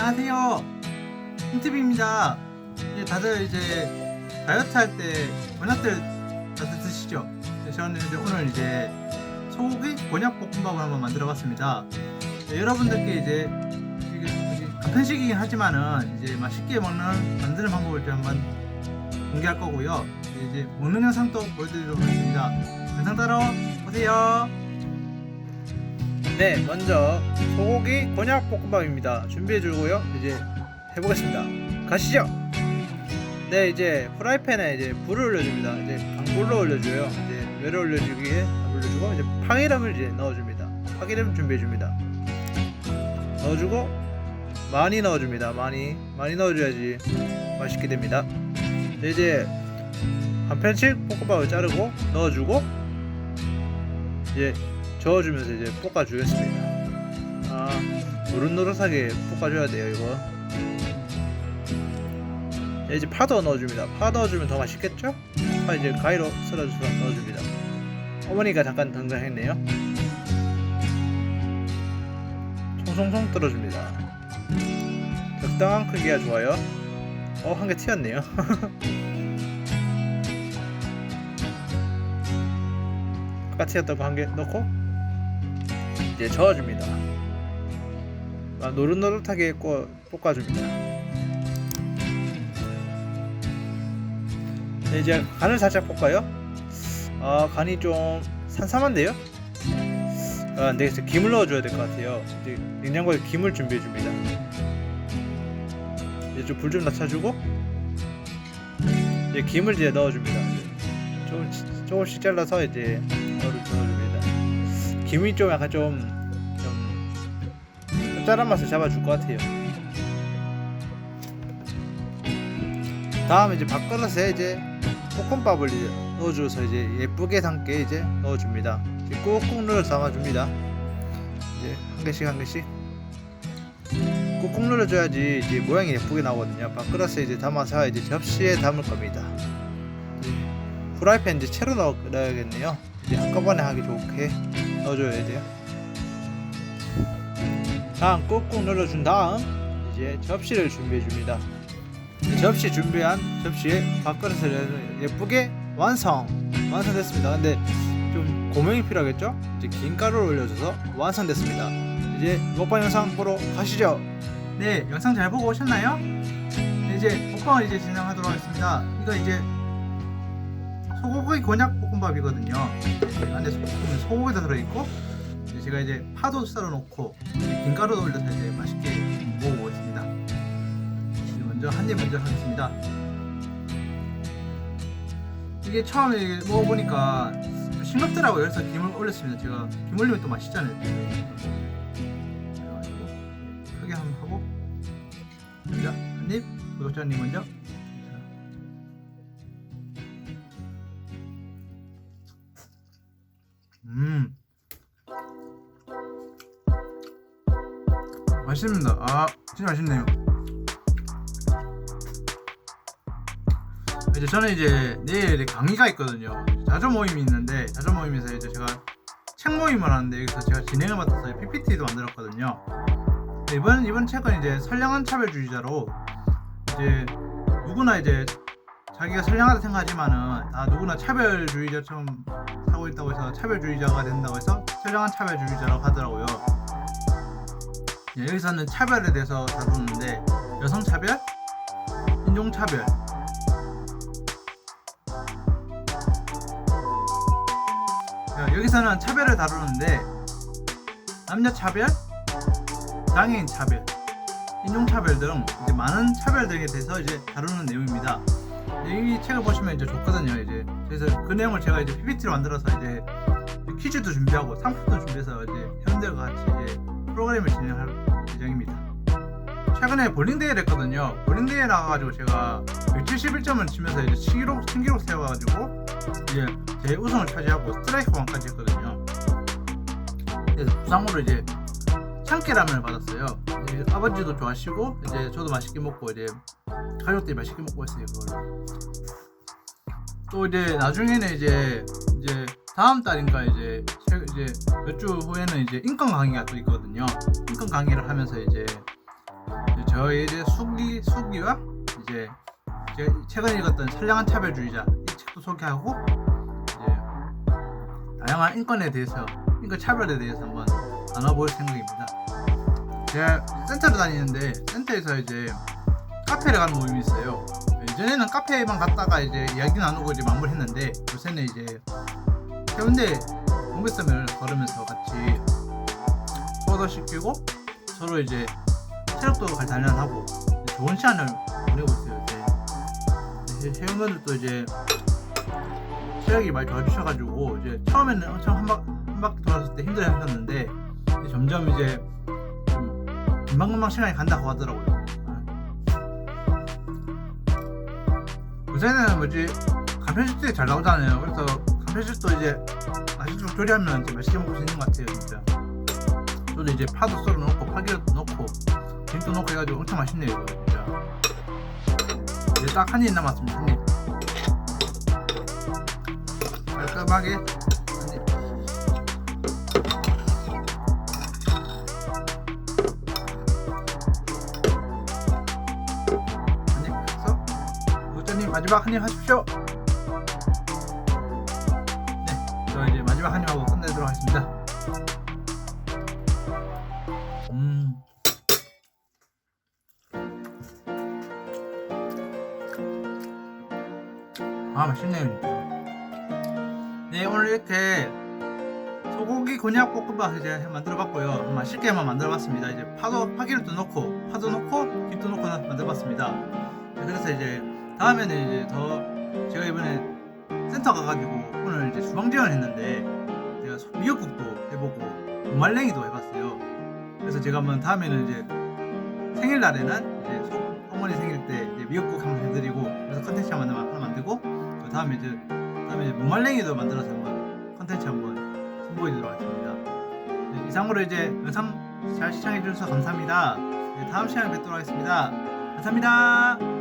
안녕하세요. 홍TV입니다. 이제 다들 이제 다이어트 할때 곤약들 다들 드시죠? 네, 저는 이제 오늘 이제 소고기 곤약 볶음밥을 한번 만들어봤습니다. 네, 여러분들께 이제 간편식이긴 하지만은 이제 맛있게 먹는 만드는 방법을 좀 한번 공개할 거고요. 네, 이제 먹는 영상도 보여드리도록 하겠습니다. 영상 따라 보세요. 네, 먼저 소고기 곤약 볶음밥입니다. 준비해 주고요. 이제 해보겠습니다. 가시죠. 네, 이제 프라이팬에 이제 불을 올려줍니다. 이제 강불로 올려줘요. 이제 뇌를 올려주기에 올려주고 이제 파기름을 이제 넣어줍니다. 파기름 준비해 줍니다. 넣어주고 많이 넣어줍니다. 많이 많이 넣어줘야지 맛있게 됩니다. 네, 이제 한 편씩 볶음밥을 자르고 넣어주고 이제 저어주면서 이제 볶아주겠습니다. 아 노릇노릇하게 볶아줘야 돼요 이거. 네, 이제 파도 넣어줍니다. 파 넣어주면 더 맛있겠죠? 파 이제 가위로 썰어줘서 넣어줍니다. 어머니가 잠깐 등장했네요. 송송송 떨어줍니다. 적당한 크기가 좋아요. 어, 한 개 튀었네요. 아까 튀었던 거 한 개 넣고 이제 저어줍니다. 아, 노릇노릇하게 꼬, 볶아줍니다. 네, 이제 간을 살짝 볶아요. 아, 간이 좀 산삼한데요? 아, 네, 이제 김을 넣어줘야 될 것 같아요. 이제 냉장고에 김을 준비해 줍니다. 이제 좀 불좀 낮춰주고 이제 김을 이제 넣어줍니다. 조금 조금씩 잘라서 이제 넣어 넣어줍니다. 김이 좀 약간 좀, 좀 짭짤한 맛을 잡아줄 것 같아요. 다음 이제 밥그릇에 이제 볶음밥을 이제 넣어줘서 이제 예쁘게 담게 이제 넣어줍니다. 이제 꾹꾹 눌러 담아줍니다. 이제 한 개씩 한 개씩 꾹꾹 눌러줘야지 이제 모양이 예쁘게 나오거든요. 밥그릇에 이제 담아서 이제 접시에 담을 겁니다. 이제 프라이팬 이제 채로 넣어, 넣어야겠네요. 이제 한꺼번에 하기 좋게 넣어줘야 돼요. 다음 꾹꾹 눌러준 다음 이제 접시를 준비해 줍니다. 접시 준비한 접시에 밥그릇을 예쁘게 완성 완성됐습니다. 근데 좀 고명이 필요하겠죠? 이제 긴 가루를 올려줘서 완성됐습니다. 이제 먹방 영상 보러 가시죠. 네, 영상 잘 보고 오셨나요? 네, 이제 먹방을 이제 진행하도록 하겠습니다. 이거 이제 소고기 곤약 볶음밥이거든요. 네, 안에 소고기는 소고기도 들어있고 이제 제가 이제 파도 썰어 놓고 긴 가루도 올려서 이제 맛있게 먹어보겠습니다. 이제 먼저 한 입 먼저 하겠습니다. 이게 처음에 먹어보니까 좀 싱겁더라고요. 그래서 김을 올렸습니다. 제가 김 올리면 또 맛있잖아요. 그래가지고 크게 한번 하고 자, 한 입. 구독자님 먼저. 맛있습니다. 아, 진짜 맛있네요. 이제 저는 이제 내일 강의가 있거든요. 자조 모임이 있는데 자조 모임에서 이제 제가 책 모임을 하는데 여기서 제가 진행을 맡아서 PPT도 만들었거든요. 이번 이번 책은 이제 선량한 차별주의자로 이제 누구나 이제 자기가 선량하다 생각하지만은 다 누구나 차별주의자처럼 하고 있다고 해서 차별주의자가 된다고 해서 선량한 차별주의자라고 하더라고요. 예, 여기서는 차별에 대해서 다루는데 여성 차별, 인종 차별, 자, 여기서는 차별을 다루는데 남녀 차별, 장애인 차별, 인종 차별 등 이제 많은 차별들에 대해서 이제 다루는 내용입니다. 이 책을 보시면 이제 좋거든요. 이제 그래서 그 내용을 제가 이제 PPT로 만들어서 이제 퀴즈도 준비하고 상품도 준비해서 이제 회원들과 같이 이제 프로그램을 진행할 예정입니다. 최근에 볼링 대회를 했거든요. 볼링 대회 나가가지고 제가 171점을 치면서 이제 신기록 신기록 세워가지고 이제 제 우승을 차지하고 스트라이크 왕까지 했거든요. 그래서 부상으로 이제 참깨라면을 받았어요. 이제 아버지도 좋아하시고 이제 저도 맛있게 먹고 이제 가족들이 맛있게 먹고 있어요 그걸. 또 이제 나중에는 이제 이제 다음 달인가 이제 세- 이제 몇 주 후에는 이제 인권 강의가 또 있거든요. 인권 강의를 하면서 이제 저희 이제 수기 수기와 이제 최근에 읽었던 선량한 차별주의자 이 책도 소개하고 이제 다양한 인권에 대해서 인권 차별에 대해서 한번 나눠볼 생각입니다. 제가 센터를 다니는데 센터에서 이제 카페를 가는 모임이 있어요. 예전에는 카페에만 갔다가 이제 이야기 나누고 이제 마무리했는데 요새는 이제 해운대 공백섬을 걸으면서 같이 포도시키고 서로 이제 체력도 단련하고 좋은 시간을 보내고 있어요. 이제 회원분들도 이제 체력이 많이 좋아지셔가지고 이제 처음에는 엄청 한, 바퀴 돌았을 때 힘들어 하셨는데 점점 이제 좀 금방금방 시간이 간다고 하더라고요. 요새는 뭐지 간편식들이 잘 나오잖아요. 그래서 간편식도 이제 맛있게 좀 조리하면 이제 맛있게 먹을 수 있는 것 같아요, 진짜. 저도 이제 파도 썰어 넣고 파기름도 넣고 김도 넣고 해가지고 엄청 맛있네요, 이거 진짜. 이제 딱 한 입 남았습니다, 한 입. 깔끔하게 한 입. 한입 해서 구독자님 마지막 한입 하십시오. 맛있네요. 네 오늘 이렇게 소고기 곤약 볶음밥 이제 만들어봤고요. 맛있게 한번 만들어봤습니다. 이제 파도 파기름도 넣고 파도 넣고 김도 넣고 만들어봤습니다. 네, 그래서 이제 다음에는 이제 더 제가 이번에 센터 가가지고 오늘 이제 주방 지원을 했는데 제가 소- 미역국도 해보고 무말랭이도 해봤어요. 그래서 제가 한번 다음에는 이제 생일날에는 이제 소, 어머니 생일 때 미역국 한번 해드리고 그래서 컨텐츠 하나 만들고 그 다음에 이제 다음에 이제 무말랭이도 만들어서 한번 컨텐츠 한번 선보이도록 하겠습니다. 네, 이상으로 이제 영상 잘 시청해 주셔서 감사합니다. 네, 다음 시간에 뵙도록 하겠습니다. 감사합니다.